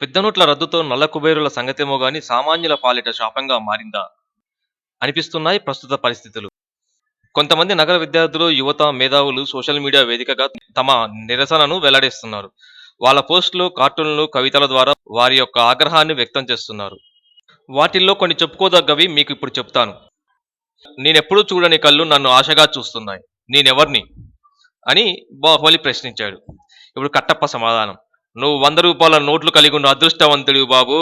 పెద్ద నోట్ల రద్దుతో నల్ల కుబేరుల సంగతేమో గాని సామాన్యుల పాలిట శాపంగా మారిందా? అనిపిస్తున్నాయి ప్రస్తుత పరిస్థితులు. కొంతమంది నగర విద్యార్థులు యువత మేధావులు సోషల్ మీడియా వేదికగా తమ నిరసనను వెల్లడిస్తున్నారు. వాళ్ళ పోస్టులు కార్టూన్లు కవితల ద్వారా వారి యొక్క ఆగ్రహాన్ని వ్యక్తం చేస్తున్నారు. వాటిల్లో కొన్ని చెప్పుకోదగ్గవి మీకు ఇప్పుడు చెప్తాను. నేనెప్పుడూ చూడని కళ్ళు నన్ను ఆశగా చూస్తున్నాయి. నేనెవర్ని? అని బాహుబలి ప్రశ్నించాడు. ఇప్పుడు కట్టప్ప సమాధానం. నువ్వు వంద రూపాయల నోట్లు కలిగి ఉన్న అదృష్టవంతుడు బాబు.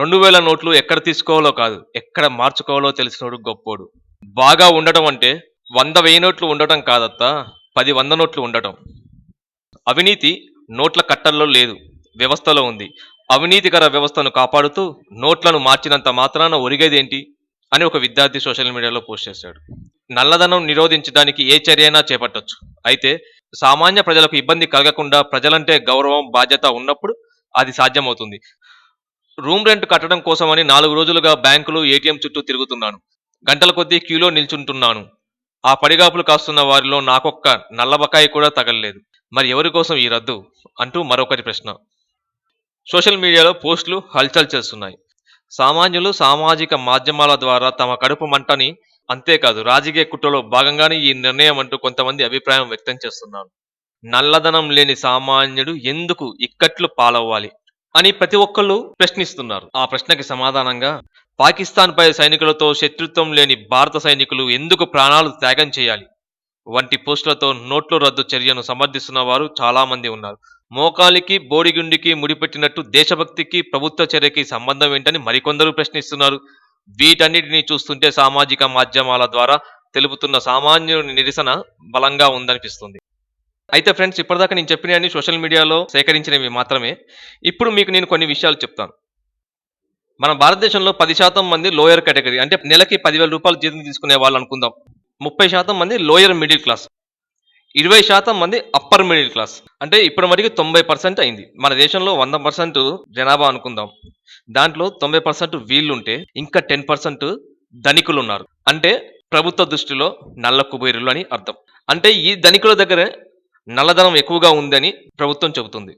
రెండు వేల నోట్లు ఎక్కడ తీసుకోవాలో కాదు ఎక్కడ మార్చుకోవాలో తెలిసినోడు గొప్పోడు. బాగా ఉండటం అంటే వంద వెయ్యి నోట్లు ఉండటం కాదత్తా పది వంద నోట్లు ఉండటం. అవినీతి నోట్ల కట్టల్లో లేదు వ్యవస్థలో ఉంది. అవినీతికర వ్యవస్థను కాపాడుతూ నోట్లను మార్చినంత మాత్రాన ఒరిగేదేంటి అని ఒక విద్యార్థి సోషల్ మీడియాలో పోస్ట్ చేశాడు. నల్లధనం నిరోధించడానికి ఏ చర్యైనా చేపట్టొచ్చు. అయితే సామాన్య ప్రజలకు ఇబ్బంది కలగకుండా ప్రజలంటే గౌరవం బాధ్యత ఉన్నప్పుడు అది సాధ్యమవుతుంది. రూమ్ రెంట్ కట్టడం కోసమని నాలుగు రోజులుగా బ్యాంకులు ఏటీఎం చుట్టూ తిరుగుతున్నాను. గంటల కొద్దీ క్యూలో నిల్చుంటున్నాను. ఆ పడిగాపులు కాస్తున్న వారిలో నాకొక్క నల్లబకాయి కూడా తగలలేదు. మరి ఎవరి కోసం ఈ రద్దు? అంటూ మరొకరి ప్రశ్న. సోషల్ మీడియాలో పోస్టులు హల్చల్ చేస్తున్నాయి. సామాన్యులు సామాజిక మాధ్యమాల ద్వారా తమ కడుపు మంటని అంతేకాదు రాజకీయ కుట్రలో భాగంగానే ఈ నిర్ణయం అంటూ కొంతమంది అభిప్రాయం వ్యక్తం చేస్తున్నారు. నల్లధనం లేని సామాన్యుడు ఎందుకు ఇక్కట్లు పాలవ్వాలి అని ప్రతి ఒక్కళ్ళు ప్రశ్నిస్తున్నారు. ఆ ప్రశ్నకి సమాధానంగా పాకిస్తాన్ పై సైనికులతో శత్రుత్వం లేని భారత సైనికులు ఎందుకు ప్రాణాలు త్యాగం చేయాలి? వంటి పోస్టులతో నోట్ల రద్దు చర్యను సమర్థిస్తున్న వారు చాలా మంది ఉన్నారు. మోకాలికి బోడిగుండికి ముడిపెట్టినట్టు దేశభక్తికి ప్రభుత్వ చర్యకి సంబంధం ఏంటని మరికొందరు ప్రశ్నిస్తున్నారు. వీటన్నిటిని చూస్తుంటే సామాజిక మాధ్యమాల ద్వారా తెలుపుతున్న సామాన్యుని నిరసన బలంగా ఉందనిపిస్తుంది. అయితే ఫ్రెండ్స్ ఇప్పటిదాకా నేను చెప్పినవన్నీ సోషల్ మీడియాలో సేకరించినవి మాత్రమే. ఇప్పుడు మీకు నేను కొన్ని విషయాలు చెప్తాను. మన భారతదేశంలో పది శాతం మంది లోయర్ కేటగిరీ అంటే నెలకి పదివేల రూపాయలు జీతం తీసుకునే వాళ్ళు అనుకుందాం. ముప్పై శాతం మంది లోయర్ మిడిల్ క్లాస్. ఇరవై శాతం మంది అప్పర్ మిడిల్ క్లాస్. అంటే ఇప్పటి వరకు తొంభై పర్సెంట్ అయింది. మన దేశంలో వంద పర్సెంట్ జనాభా అనుకుందాం. దాంట్లో తొంభై పర్సెంట్ వీళ్ళుంటే ఇంకా టెన్ పర్సెంట్ ధనికులు ఉన్నారు అంటే ప్రభుత్వ దృష్టిలో నల్ల కుబేరులు అని అర్థం. అంటే ఈ ధనికుల దగ్గర నల్లధనం ఎక్కువగా ఉందని ప్రభుత్వం చెబుతుంది.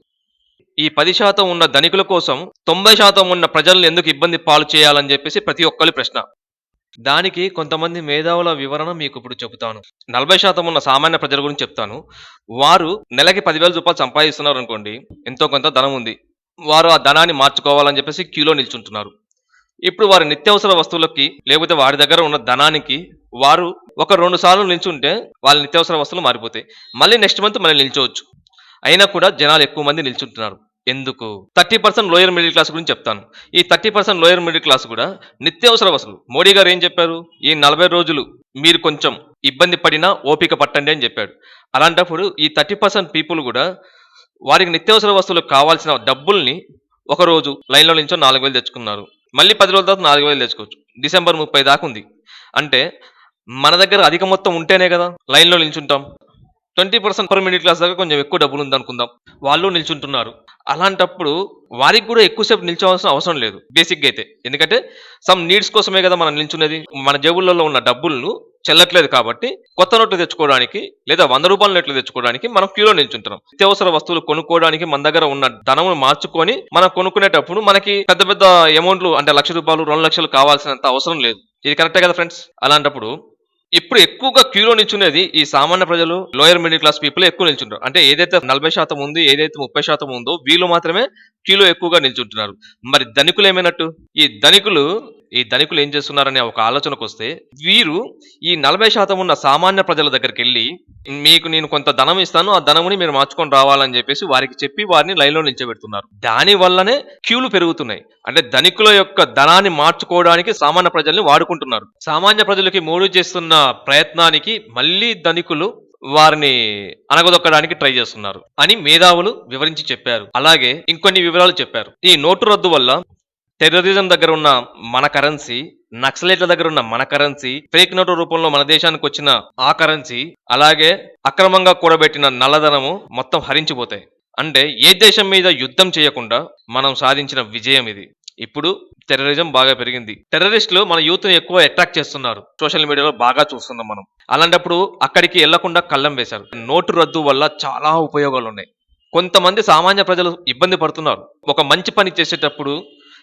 ఈ పది శాతం ఉన్న ధనికుల కోసం తొంభై శాతం ఉన్న ప్రజలను ఎందుకు ఇబ్బంది పాలు చేయాలని చెప్పేసి ప్రతి ఒక్కరి ప్రశ్న. దానికి కొంతమంది మేధావుల వివరణ మీకు ఇప్పుడు చెబుతాను. నలభై శాతం ఉన్న సామాన్య ప్రజల గురించి చెప్తాను. వారు నెలకి పదివేల రూపాయలు సంపాదిస్తున్నారు అనుకోండి ఎంతో కొంత ధనం ఉంది. వారు ఆ ధనాన్ని మార్చుకోవాలని చెప్పేసి క్యూలో నిల్చుంటున్నారు. ఇప్పుడు వారి నిత్యావసర వస్తువులకి లేకపోతే వారి దగ్గర ఉన్న ధనానికి వారు ఒక రెండు సార్లు నిల్చుంటే వాళ్ళ నిత్యావసర వస్తువులు మారిపోతాయి. మళ్ళీ నెక్స్ట్ మంత్ మళ్ళీ నిల్చోవచ్చు. అయినా కూడా జనాలు ఎక్కువ మంది నిల్చుంటున్నారు. ఎందుకు? Thirty percent lower middle class గురించి చెప్తాను. ఈ thirty percent lower middle class కూడా నిత్యావసర వసలు. మోడీ గారు ఏం చెప్పారు? ఈ నలభై రోజులు మీరు కొంచెం ఇబ్బంది పడినా ఓపిక పట్టండి అని చెప్పాడు. అలాంటప్పుడు ఈ థర్టీ పర్సెంట్ పీపుల్ కూడా వారికి నిత్యావసర వస్తువులు కావాల్సిన డబ్బుల్ని ఒక రోజు లైన్లో నుంచో నాలుగు వేలు తెచ్చుకున్నారు. మళ్ళీ పది రోజుల తర్వాత నాలుగు వేలు తెచ్చుకోవచ్చు. డిసెంబర్ ముప్పై దాకా ఉంది. అంటే మన దగ్గర అధిక మొత్తం ఉంటేనే కదా లైన్లో నిల్చుంటాం twenty percent per middle class దాకా కొంచెం ఎక్కువ డబ్బులు ఉందనుకుందాం. వాళ్ళు నిల్చుంటున్నారు. అలాంటప్పుడు వారికి కూడా ఎక్కువసేపు నిల్చోవాల్సిన అవసరం లేదు. బేసిక్గా అయితే. ఎందుకంటే సమ్ నీడ్స్ కోసమే కదా మనం నిల్చున్నది. మన జేబుల్లో ఉన్న డబ్బులను చెల్లట్లేదు కాబట్టి కొత్త నోట్లు తెచ్చుకోవడానికి లేదా వంద రూపాయల నోట్లు తెచ్చుకోవడానికి మనం క్యూలో నిల్చుంటున్నాం. నిత్యావసర వస్తువులు కొనుక్కోవడానికి మన దగ్గర ఉన్న ధనమును మార్చుకొని మనం కొనుక్కునేటప్పుడు మనకి పెద్ద పెద్ద అమౌంట్లు అంటే లక్ష రూపాయలు రెండు లక్షలు కావాల్సినంత అవసరం లేదు. ఇది కరెక్టే కదా ఫ్రెండ్స్ అలాంటప్పుడు ఇప్పుడు ఎక్కువగా క్యూలో నిల్చునేది ఈ సామాన్య ప్రజలు లోయర్ మిడిల్ క్లాస్ పీపుల్ ఎక్కువ నిల్చుంటారు. అంటే ఏదైతే నలభై శాతం ఉంది ఏదైతే ముప్పై శాతం ఉందో వీళ్ళు మాత్రమే క్యూలో ఎక్కువగా నిల్చుంటున్నారు. మరి ధనికులు ఏమైనట్టు? ఈ ధనికులు ఈ ధనికులు ఏం చేస్తున్నారనే ఒక ఆలోచనకు వస్తే వీరు ఈ నలభై శాతం ఉన్న సామాన్య ప్రజల దగ్గరికి వెళ్ళి మీకు నేను కొంత ధనం ఇస్తాను ఆ ధనముని మీరు మార్చుకొని రావాలని చెప్పేసి వారికి చెప్పి వారిని లైన్లో నిల్చోబెడుతున్నారు. దాని వల్లనే క్యూలు పెరుగుతున్నాయి. అంటే ధనికుల యొక్క ధనాన్ని మార్చుకోవడానికి సామాన్య ప్రజల్ని వాడుకుంటున్నారు. సామాన్య ప్రజలకి మోడీ చేస్తున్న ప్రయత్నానికి మళ్ళీ ధనికులు వారిని అనగదొక్కడానికి ట్రై చేస్తున్నారు అని మేధావులు వివరించి చెప్పారు. అలాగే ఇంకొన్ని వివరాలు చెప్పారు. ఈ నోటు రద్దు వల్ల టెర్రరిజం దగ్గర ఉన్న మన కరెన్సీ నక్సలైట్ల దగ్గర ఉన్న మన కరెన్సీ ఫేక్ నోటు రూపంలో మన దేశానికి వచ్చిన ఆ కరెన్సీ అలాగే అక్రమంగా కూడబెట్టిన నల్లధనము మొత్తం హరించిపోతాయి. అంటే ఏ దేశం మీద యుద్ధం చేయకుండా మనం సాధించిన విజయం ఇది. ఇప్పుడు టెర్రరిజం బాగా పెరిగింది. టెర్రరిస్టులు మన యూత్ని ఎక్కువ అట్రాక్ట్ చేస్తున్నారు. సోషల్ మీడియాలో బాగా చూస్తున్నాం మనం. అలాంటప్పుడు అక్కడికి వెళ్ళకుండా కళ్ళం వేశారు. నోటు రద్దు వల్ల చాలా ఉపయోగాలు ఉన్నాయి కొంతమంది సామాన్య ప్రజలు ఇబ్బంది పడుతున్నారు. ఒక మంచి పని చేసేటప్పుడు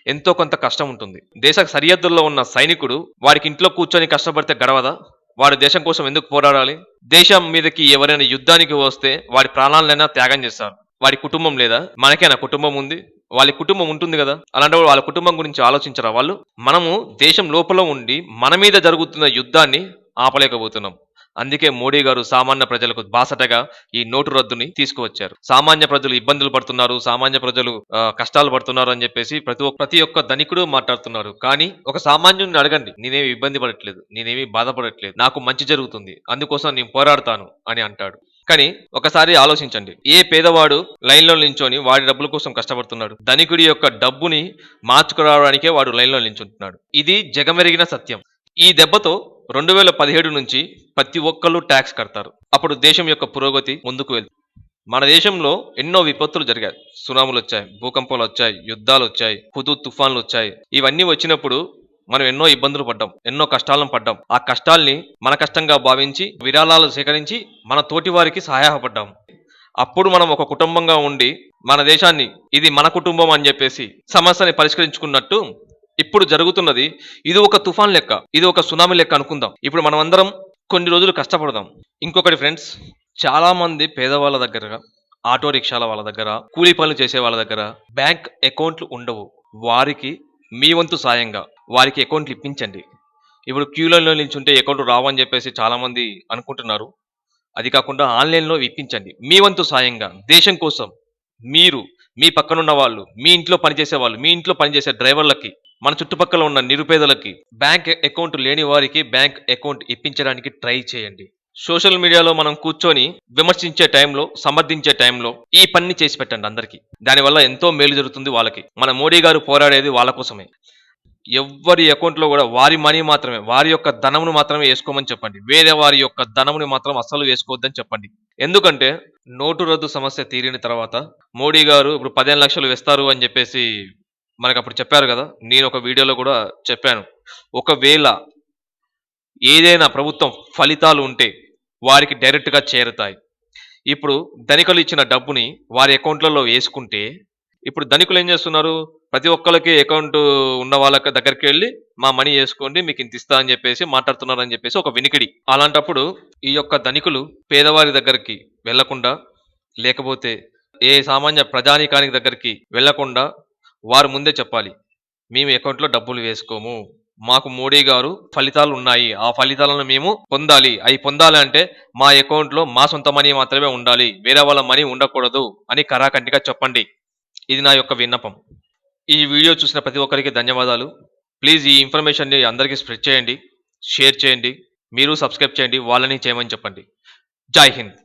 ఎంతో కొంత కష్టం ఉంటుంది. దేశ సరిహద్దుల్లో ఉన్న సైనికుడు వారికి ఇంట్లో కూర్చొని కష్టపడితే గడవదా? వాడు దేశం కోసం ఎందుకు పోరాడాలి? దేశం మీదకి ఎవరైనా యుద్ధానికి వస్తే వాడి ప్రాణాలనైనా త్యాగం చేస్తారు. వాడి కుటుంబం లేదా? మనకేనా కుటుంబం ఉంది? వాళ్ళ కుటుంబం ఉంటుంది కదా అలాంటి వాళ్ళ కుటుంబం గురించి ఆలోచించరా వాళ్ళు? మనము దేశం లోపల ఉండి మన మీద జరుగుతున్న యుద్ధాన్ని ఆపలేకపోతున్నాం. అందుకే మోడీ గారు సామాన్య ప్రజలకు బాసటగా ఈ నోటు రద్దుని తీసుకువచ్చారు. సామాన్య ప్రజలు ఇబ్బందులు పడుతున్నారు. సామాన్య ప్రజలు కష్టాలు పడుతున్నారు అని చెప్పేసి ప్రతి ఒక్క ప్రతి ఒక్క ధనికుడు మాట్లాడుతున్నారు. కానీ ఒక సామాన్యుడిని అడగండి. నేనేమి ఇబ్బంది పడట్లేదు. నేనేమి బాధపడట్లేదు. నాకు మంచి జరుగుతుంది. అందుకోసం నేను పోరాడతాను అని అంటాడు. కానీ ఒకసారి ఆలోచించండి. ఏ పేదవాడు లైన్‌లో నించొని వాడి డబ్బుల కోసం కష్టపడుతున్నాడు. ధనికుడి యొక్క డబ్బుని మార్చుకురావడానికే వాడు లైన్‌లో నించుంటున్నాడు. ఇది జగమెరిగిన సత్యం. ఈ దెబ్బతో 2017 నుంచి ప్రతి ఒక్కళ్ళు ట్యాక్స్ కడతారు. అప్పుడు దేశం యొక్క పురోగతి ముందుకు వెళ్తుంది. మన దేశంలో ఎన్నో విపత్తులు జరిగాయి. సునాములు వచ్చాయి భూకంపాలు వచ్చాయి యుద్ధాలు వచ్చాయి యుద్ధాలొచ్చాయి, తుఫాన్లు వచ్చాయి ఇవన్నీ వచ్చినప్పుడు మనం ఎన్నో ఇబ్బందులు పడ్డాం. ఎన్నో కష్టాలను పడ్డాం. ఆ కష్టాల్ని మన కష్టంగా భావించి విరాళాలు సేకరించి మన తోటి వారికి సహాయపడ్డాం. అప్పుడు మనం ఒక కుటుంబంగా ఉండి మన దేశాన్ని ఇది మన కుటుంబం అని చెప్పేసి సమస్యని పరిష్కరించుకున్నట్టు ఇప్పుడు జరుగుతున్నది ఇది ఒక తుఫాన్ లెక్క. ఇది ఒక సునామీ లెక్క అనుకుందాం. ఇప్పుడు మనమందరం కొన్ని రోజులు కష్టపడదాం. ఇంకొకటి ఫ్రెండ్స్ చాలా మంది పేదవాళ్ళ దగ్గర, ఆటో రిక్షాల వాళ్ళ దగ్గర, కూలీ పనులు చేసే వాళ్ళ దగ్గర బ్యాంక్ అకౌంట్లు ఉండవు. వారికి మీ వంతు సాయంగా వారికి అకౌంట్లు ఇప్పించండి. ఇప్పుడు క్యూలలో నిల్చుంటే అకౌంట్లు రావని చెప్పేసి చాలామంది అనుకుంటున్నారు. అది కాకుండా ఆన్‌లైన్‌లో ఇప్పించండి. మీ వంతు సాయంగా దేశం కోసం మీరు, మీ పక్కనున్న వాళ్ళు, మీ ఇంట్లో పనిచేసే వాళ్ళు, మీ ఇంట్లో పనిచేసే డ్రైవర్‌లకి, మన చుట్టుపక్కల ఉన్న నిరుపేదలకి బ్యాంక్ అకౌంట్ లేని వారికి బ్యాంక్ అకౌంట్ ఇప్పించడానికి ట్రై చేయండి. సోషల్ మీడియాలో మనం కూర్చొని విమర్శించే టైంలో, సమర్థించే టైంలో ఈ పనిని చేసి పెట్టండి అందరికీ దానివల్ల ఎంతో మేలు జరుగుతుంది వాళ్ళకి. మన మోడీ గారు పోరాడేది వాళ్ళ కోసమే. ఎవ్వరి అకౌంట్‌లో కూడా వారి మనీ మాత్రమే, వారి యొక్క ధనమును మాత్రమే వేసుకోమని చెప్పండి. వేరే వారి యొక్క ధనముని మాత్రం అస్సలు వేసుకోవద్దని చెప్పండి. ఎందుకంటే నోటు రద్దు సమస్య తీరిన తర్వాత మోడీ గారు ఇప్పుడు పదిహేను లక్షలు వేస్తారు అని చెప్పేసి మనకప్పుడు చెప్పారు కదా నేను ఒక వీడియోలో కూడా చెప్పాను. ఒకవేళ ఏదైనా ప్రభుత్వం ఫలితాలు ఉంటే వారికి డైరెక్ట్‌గా చేరుతాయి ఇప్పుడు ధనికులు ఇచ్చిన డబ్బుని వారి అకౌంట్‌లలో వేసుకుంటే ఇప్పుడు ధనికులు ఏం చేస్తున్నారు? ప్రతి ఒక్కరికి అకౌంట్ ఉన్న వాళ్ళ దగ్గరికెళ్ళి మా మనీ వేసుకోండి మీకు ఇంత ఇస్తా అని చెప్పేసి మాట్లాడుతున్నారని చెప్పేసి ఒక వినికిడి. అలాంటప్పుడు ఈ యొక్క ధనికులు పేదవారి దగ్గరికి వెళ్ళకుండా, లేకపోతే ఏ సామాన్య ప్రజానీకానికి దగ్గరికి వెళ్ళకుండా వారు ముందే చెప్పాలి. మేము అకౌంట్‌లో డబ్బులు వేసుకోము. మాకు మోడీ గారు ఫలితాలు ఉన్నాయి. ఆ ఫలితాలను మేము పొందాలి. అవి పొందాలి అంటే మా అకౌంట్‌లో మా సొంత మనీ మాత్రమే ఉండాలి. వేరే వాళ్ళ మనీ ఉండకూడదు అని కరాకంటిగా చెప్పండి. ఇది నా యొక్క విన్నపం. ఈ వీడియో చూసిన ప్రతి ఒక్కరికి ధన్యవాదాలు. ప్లీజ్ ఈ ఇన్ఫర్మేషన్‌ని అందరికీ స్ప్రెడ్ చేయండి. షేర్ చేయండి. మీరు సబ్స్క్రైబ్ చేయండి. వాళ్ళని చేయమని చెప్పండి. జై హింద్.